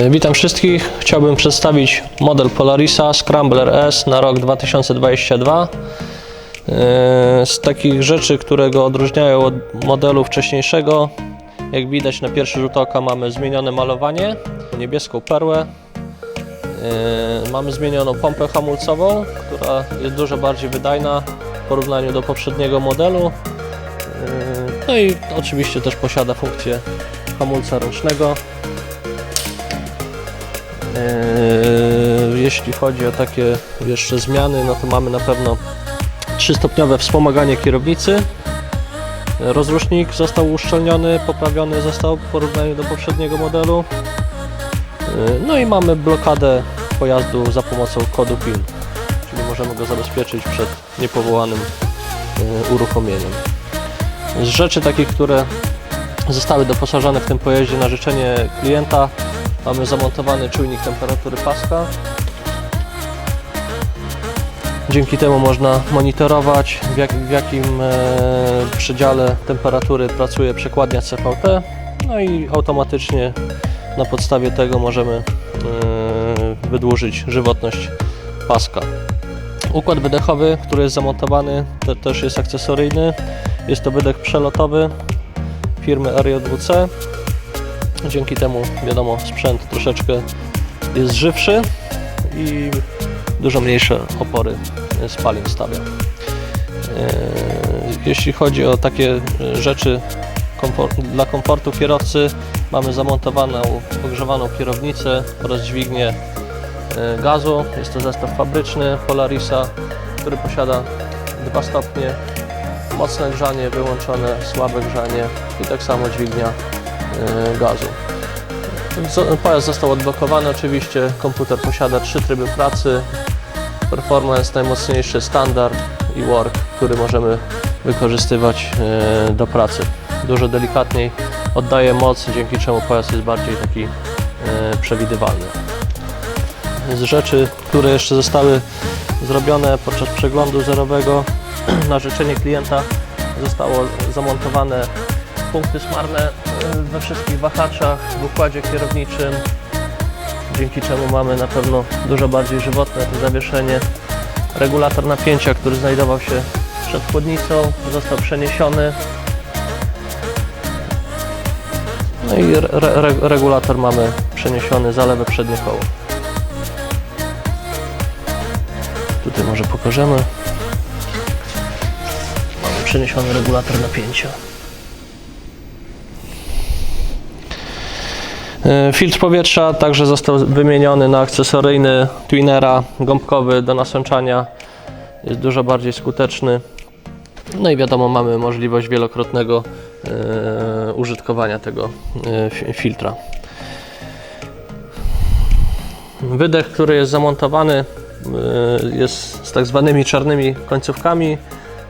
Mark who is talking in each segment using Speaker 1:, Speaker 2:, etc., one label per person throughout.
Speaker 1: E, Witam wszystkich. Chciałbym przedstawić model Polarisa Scrambler S na rok 2022. E, Z takich rzeczy, które go odróżniają od modelu wcześniejszego, jak widać na pierwszy rzut oka mamy zmienione malowanie, niebieską perłę. E, Mamy zmienioną pompę hamulcową, która jest dużo bardziej wydajna w porównaniu do poprzedniego modelu. No i oczywiście też posiada funkcję hamulca ręcznego. Eee, Jeśli chodzi o takie jeszcze zmiany, no to mamy na pewno trzystopniowe wspomaganie kierownicy. Rozrusznik został uszczelniony, poprawiony został w porównaniu do poprzedniego modelu. Eee, No i mamy blokadę pojazdu za pomocą kodu PIN, czyli możemy go zabezpieczyć przed niepowołanym eee, uruchomieniem. Z rzeczy takich, które zostały doposażone w tym pojeździe na życzenie klienta, Mamy zamontowany czujnik temperatury paska. Dzięki temu można monitorować w, jak, w jakim e, przedziale temperatury pracuje przekładnia CVT. No i automatycznie na podstawie tego możemy e, wydłużyć żywotność paska. Układ wydechowy, który jest zamontowany, te, też jest akcesoryjny. Jest to wydech przelotowy firmy RJ2C. Dzięki temu, wiadomo, sprzęt troszeczkę jest żywszy i dużo mniejsze opory spalin stawia. E, Jeśli chodzi o takie rzeczy dla komfortu kierowcy, mamy zamontowaną ogrzewaną kierownicę oraz dźwignię e, gazu. Jest to zestaw fabryczny Polarisa, który posiada dwa stopnie, mocne grzanie, wyłączone, słabe grzanie i tak samo dźwignia gazu. Zo- Pojazd został odblokowany oczywiście, komputer posiada trzy tryby pracy, performance, najmocniejszy standard i work, który możemy wykorzystywać e, do pracy. Dużo delikatniej oddaje moc, dzięki czemu pojazd jest bardziej taki e, przewidywalny. Z rzeczy, które jeszcze zostały zrobione podczas przeglądu zerowego na życzenie klienta zostało zamontowane punkty smarne e, we wszystkich wahaczach, w układzie kierowniczym, dzięki czemu mamy na pewno dużo bardziej żywotne to zawieszenie. Regulator napięcia, który znajdował się przed chłodnicą, został przeniesiony. No i re, re, regulator mamy przeniesiony za lewe przednie koło. Tutaj może pokażemy. Mamy przeniesiony regulator napięcia. Filtr powietrza także został wymieniony na akcesoryjny Twinera gąbkowy do nasączania. Jest dużo bardziej skuteczny. No i wiadomo, mamy możliwość wielokrotnego e, użytkowania tego e, fi- filtra. Wydech, który jest zamontowany, e, jest z tak zwanymi czarnymi końcówkami,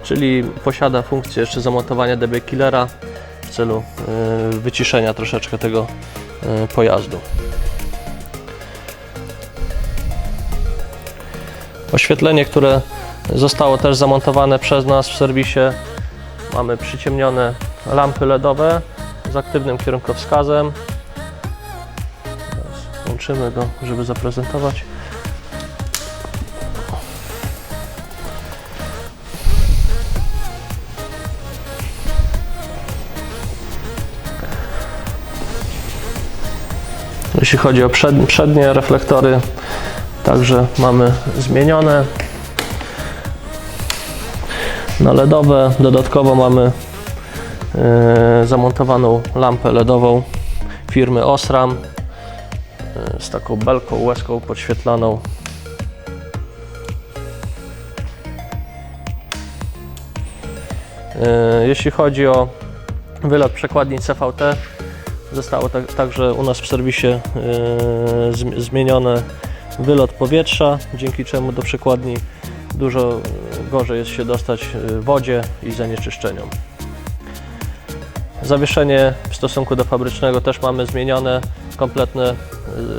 Speaker 1: czyli posiada funkcję jeszcze zamontowania DB Killera w celu e, wyciszenia troszeczkę tego e, pojazdu. Oświetlenie, które zostało też zamontowane przez nas w serwisie. Mamy przyciemnione lampy LEDowe z aktywnym kierunkowskazem. Teraz włączymy go, żeby zaprezentować. Jeśli chodzi o przed, przednie reflektory, także mamy zmienione na LEDowe. Dodatkowo mamy e, zamontowaną lampę LEDową firmy Osram e, z taką belką, łezką podświetlaną. E, Jeśli chodzi o wylot przekładni CVT, zostało tak, także u nas w serwisie zm- zmienione wylot powietrza, dzięki czemu do przekładni dużo e, gorzej jest się dostać e, wodzie i zanieczyszczeniom. Zawieszenie w stosunku do fabrycznego też mamy zmienione, kompletne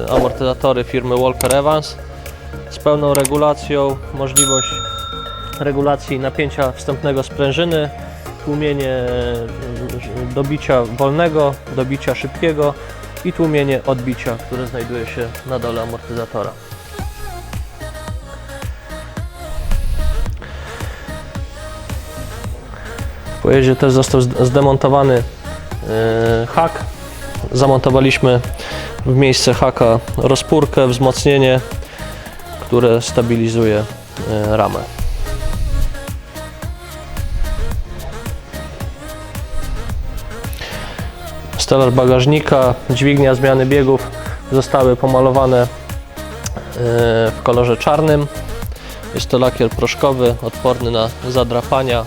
Speaker 1: amortyzatory firmy Walker Evans z pełną regulacją, możliwość regulacji napięcia wstępnego sprężyny, tłumienie e, dobicia wolnego, dobicia szybkiego i tłumienie odbicia, które znajduje się na dole amortyzatora. W pojeździe też został zd- zdemontowany yy, hak. Zamontowaliśmy w miejsce haka rozpórkę, wzmocnienie, które stabilizuje yy, ramę. Stelar bagażnika, dźwignia zmiany biegów zostały pomalowane yy, w kolorze czarnym. Jest to lakier proszkowy, odporny na zadrapania,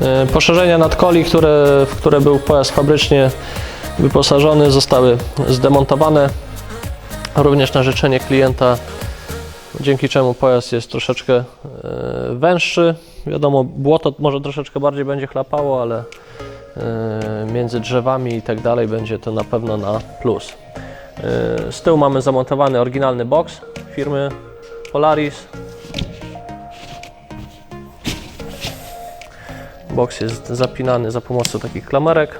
Speaker 1: E, Poszerzenia nadkoli, które, w które był pojazd fabrycznie wyposażony, zostały zdemontowane. Również na życzenie klienta, dzięki czemu pojazd jest troszeczkę e, węższy. Wiadomo, błoto może troszeczkę bardziej będzie chlapało, ale e, między drzewami i tak dalej będzie to na pewno na plus. E, Z tyłu mamy zamontowany oryginalny box firmy Polaris. Box jest zapinany za pomocą takich klamerek.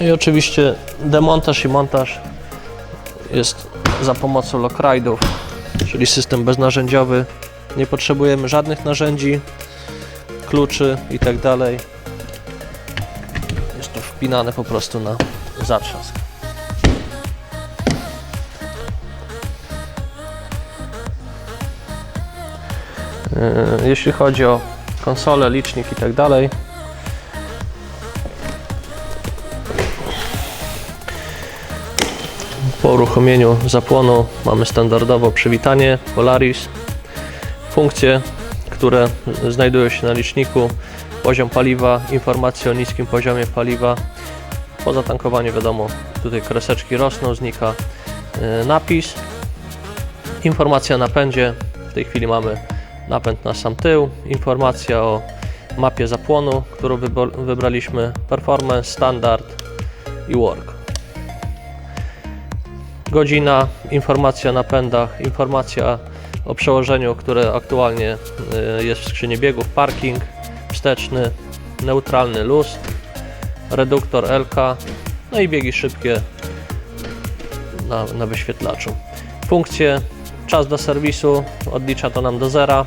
Speaker 1: No i oczywiście demontaż i montaż jest za pomocą lockride'ów, czyli system beznarzędziowy. Nie potrzebujemy żadnych narzędzi, kluczy i tak dalej. Jest to wpinane po prostu na zatrzask. Yy, Jeśli chodzi o konsolę, licznik i tak dalej. Po uruchomieniu zapłonu mamy standardowo przywitanie Polaris, funkcje, które znajdują się na liczniku, poziom paliwa, informacje o niskim poziomie paliwa. Po zatankowaniu wiadomo, tutaj kreseczki rosną, znika yy, napis. Informacja o napędzie, w tej chwili mamy napęd na sam tył, informacja o mapie zapłonu, którą wybraliśmy, performance, standard i work. Godzina, informacja o napędach, informacja o przełożeniu, które aktualnie y, jest w skrzyni biegów, parking, wsteczny, neutralny luz, reduktor LK, no i biegi szybkie na, na wyświetlaczu. Funkcje Czas do serwisu odlicza to nam do zera.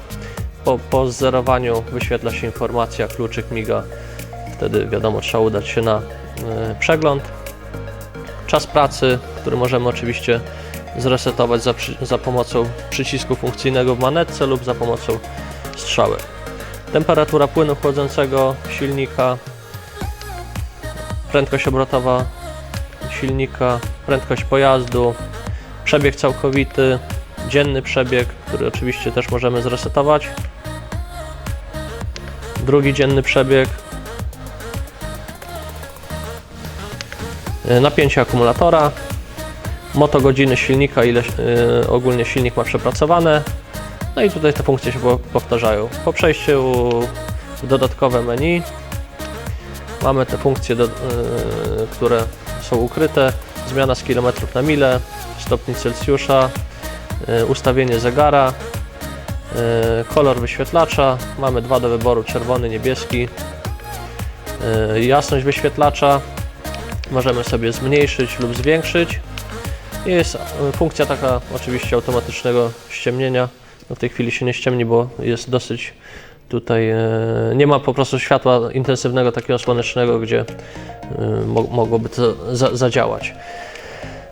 Speaker 1: Po, po zerowaniu wyświetla się informacja, kluczyk miga. Wtedy wiadomo, trzeba udać się na y, przegląd. Czas pracy, który możemy oczywiście zresetować za, za pomocą przycisku funkcyjnego w manetce lub za pomocą strzałek. Temperatura płynu chłodzącego silnika, prędkość obrotowa silnika, prędkość pojazdu, przebieg całkowity, dzienny przebieg, który oczywiście też możemy zresetować. Drugi dzienny przebieg. E, Napięcie akumulatora. Motogodziny silnika, ile y, ogólnie silnik ma przepracowane. No i tutaj te funkcje się po- powtarzają. Po przejściu w dodatkowe menu mamy te funkcje, y, które są ukryte. Zmiana z kilometrów na mile, stopni Celsjusza, y, ustawienie zegara, kolor wyświetlacza. Mamy dwa do wyboru, czerwony, niebieski. Jasność wyświetlacza możemy sobie zmniejszyć lub zwiększyć. Jest y, funkcja taka oczywiście automatycznego ściemnienia. No w tej chwili się nie ściemni, bo jest dosyć tutaj, e, nie ma po prostu światła intensywnego takiego słonecznego, gdzie e, mo- mogłoby to za- zadziałać.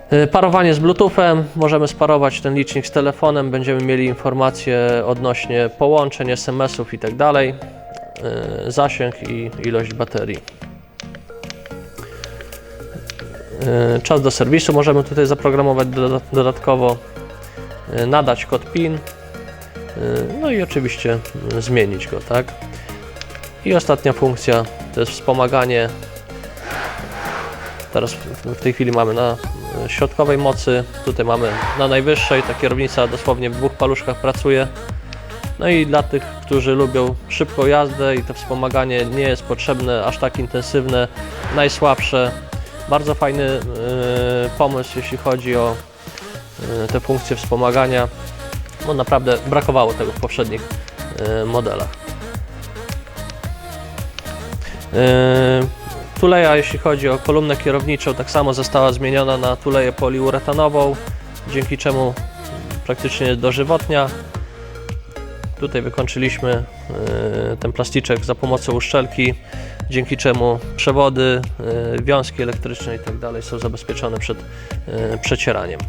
Speaker 1: E, Parowanie z Bluetoothem. Możemy sparować ten licznik z telefonem. Będziemy mieli informacje odnośnie połączeń, SMS-ów i tak. E, Zasięg i ilość baterii. Czas do serwisu możemy tutaj zaprogramować doda- dodatkowo. E, Nadać kod PIN. E, No i oczywiście e, zmienić go, tak? I ostatnia funkcja to jest wspomaganie. Teraz w- tej chwili mamy na e, środkowej mocy, tutaj mamy na najwyższej, ta kierownica dosłownie w dwóch paluszkach pracuje. No i dla tych, którzy lubią szybką jazdę i to wspomaganie nie jest potrzebne aż tak intensywne, najsłabsze. Bardzo fajny e, pomysł, jeśli chodzi o e, te funkcje wspomagania, bo naprawdę brakowało tego w poprzednich e, modelach. Tuleja, jeśli chodzi o kolumnę kierowniczą, tak samo została zmieniona na tuleję poliuretanową, dzięki czemu praktycznie dożywotnia. Tutaj wykończyliśmy ten plasticzek za pomocą uszczelki, dzięki czemu przewody, e, wiązki elektryczne i tak są zabezpieczone przed e, przecieraniem.